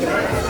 Thank you.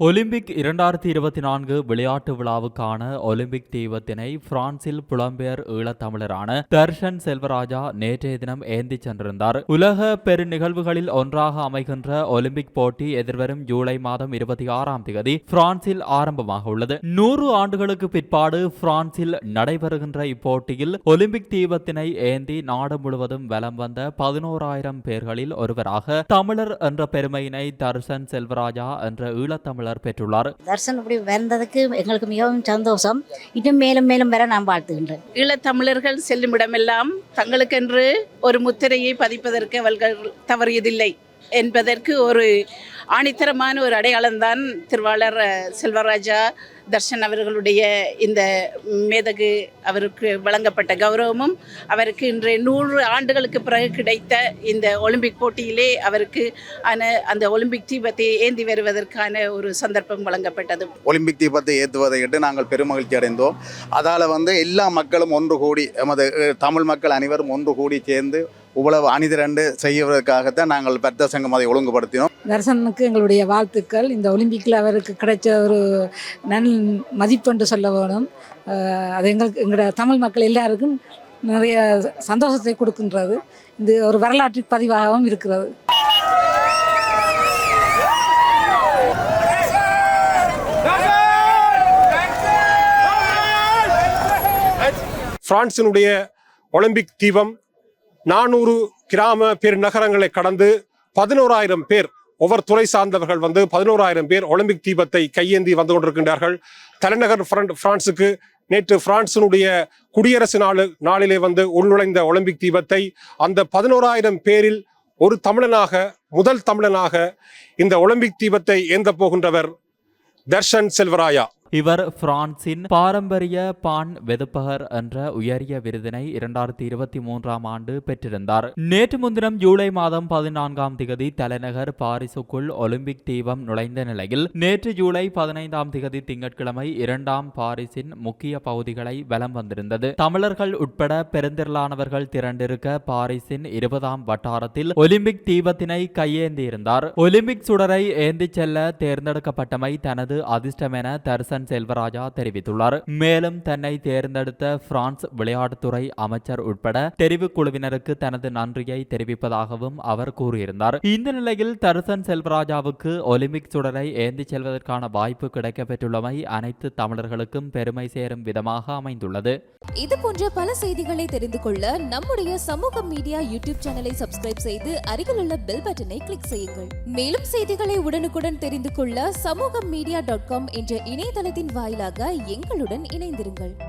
Olympic இரண்டாயிரத்தி இருபத்தி நான்கு விளையாட்டு விழாவுக்கான ஒலிம்பிக் தீபத்தினை பிரான்சில் புலம்பெயர் ஈழத்தமிழரான தர்ஷன் செல்வராஜா நேற்றைய தினம் ஏந்தி சென்றிருந்தார். உலக பெரு நிகழ்வுகளில் ஒன்றாக அமைகின்ற ஒலிம்பிக் போட்டி எதிர்வரும் ஜூலை மாதம் இருபத்தி ஆறாம் தேதி பிரான்சில் ஆரம்பமாக உள்ளது. நூறு ஆண்டுகளுக்கு பிற்பாடு பிரான்சில் நடைபெறுகின்ற இப்போட்டியில் ஒலிம்பிக் தீபத்தினை ஏந்தி நாடு முழுவதும் வலம் வந்த பதினோராயிரம் பேர்களில் ஒருவராக தமிழர் என்ற பெருமையினை தர்ஷன் செல்வராஜா என்ற ஈழத்தமிழர் பெற்றுள்ளார். தர்சன் இப்படி வந்ததுக்கு எங்களுக்கு மிகவும் சந்தோஷம். இன்னும் மேலும் மேலும் வர நான் வாழ்த்துகின்றேன் ஈழத்தமிழர்கள் செல்லும் இடமெல்லாம் தங்களுக்கென்று ஒரு முத்திரையை பதிப்பதற்கு அவர்கள் தவறியதில்லை. என்பதற்கு ஒரு ஆணித்தரமான ஒரு அடையாளம்தான் திருவாளர் செல்வராஜா தர்ஷன் அவர்களுடைய இந்த மேதகு அவருக்கு வழங்கப்பட்ட கௌரவமும் அவருக்கு இன்றைய நூறு ஆண்டுகளுக்கு பிறகு கிடைத்த இந்த ஒலிம்பிக் போட்டியிலே அவருக்கு ஆன அந்த ஒலிம்பிக் தீபத்தை ஏந்தி வருவதற்கான ஒரு சந்தர்ப்பம் வழங்கப்பட்டது. ஒலிம்பிக் தீபத்தை ஏற்றுவதை இட்டு நாங்கள் பெருமகிழ்ச்சி அடைந்தோம். அதால் வந்து எல்லா மக்களும் ஒன்று கூடி எமது தமிழ் மக்கள் அனைவரும் ஒன்று கூடி சேர்ந்து இவ்வளவு அணிதிரண்டு செய்வதற்காகத்தான் நாங்கள் பெத்த சங்கம் அதை ஒழுங்குபடுத்தினோம். தர்சனுக்கு எங்களுடைய வாழ்த்துக்கள். இந்த ஒலிம்பிக்கில் அவருக்கு கிடைச்ச ஒரு நன் மதிப்பென்று சொல்ல வேணும். அது எங்களுக்கு எங்களோட தமிழ் மக்கள் எல்லாருக்கும் நிறைய சந்தோஷத்தை கொடுக்கின்றது. இது ஒரு வரலாற்று பதிவாகவும் இருக்கிறது. பிரான்சினுடைய ஒலிம்பிக் தீபம் நானூறு கிராம பெருநகரங்களை கடந்து பதினோராயிரம் பேர் ஒவ்வொரு துறை சார்ந்தவர்கள் வந்து பதினோராயிரம் பேர் ஒலிம்பிக் தீபத்தை கையேந்தி வந்து கொண்டிருக்கின்றார்கள். தலைநகர் பிரான்சுக்கு நேற்று பிரான்சினுடைய குடியரசு நாள் நாளிலே வந்து உள்நுழைந்த ஒலிம்பிக் தீபத்தை அந்த பதினோராயிரம் பேரில் ஒரு தமிழனாக முதல் தமிழனாக இந்த ஒலிம்பிக் தீபத்தை ஏந்த போகின்றவர் தர்ஷன் செல்வராயா. இவர் பிரான்சின் பாரம்பரிய பான் வெதுப்பகர் என்ற உயரிய விருதினை இரண்டாயிரத்தி இருபத்தி மூன்றாம் ஆண்டு பெற்றிருந்தார். நேற்று முன்தினம் ஜூலை மாதம் பதினான்காம் திகதி தலைநகர் பாரிசுக்குள் ஒலிம்பிக் தீபம் நுழைந்த நிலையில் நேற்று ஜூலை பதினைந்தாம் திகதி திங்கட்கிழமை இரண்டாம் பாரிஸின் முக்கிய பகுதிகளை வலம் வந்திருந்தது. தமிழர்கள் உட்பட பெருந்திரளானவர்கள் திரண்டிருக்க பாரிஸின் இருபதாம் வட்டாரத்தில் ஒலிம்பிக் தீபத்தினை கையேந்தியிருந்தார். ஒலிம்பிக் சுடரை ஏந்திச் செல்ல தேர்ந்தெடுக்கப்பட்டமை தனது அதிர்ஷ்டம் என தர்சன் செல்வராஜா தெரிவித்துள்ளார். மேலும் தன்னை தேர்ந்தெடுத்த பிரான்ஸ் விளையாட்டுத்துறை அமைச்சர் உட்பட தெரிவுக் குழுவினருக்கு தனது நன்றியை தெரிவிப்பதாகவும் அவர் கூறியிருந்தார். இந்த நிலையில் தருசன் செல்வராஜாவுக்கு ஒலிம்பிக் சுடரை ஏந்தி செல்வதற்கான வாய்ப்பு கிடைக்கப்பெற்றுள்ளமை அனைத்து தமிழர்களுக்கும் பெருமை சேரும் விதமாக அமைந்துள்ளது. இது போன்ற பல செய்திகளை தெரிந்து கொள்ள நம்முடைய சமூக மீடியா யூடியூப் சேனலை சப்ஸ்கிரைப் செய்து அருகில் உள்ள பெல் பட்டனை கிளிக் செய்யுங்கள். மேலும் செய்திகளை உடனுக்குடன் தெரிந்து கொள்ள சமூக மீடியா டாட் காம் என்ற இணையத்தின் வாயிலாக எங்களுடன் இணைந்திருங்கள்.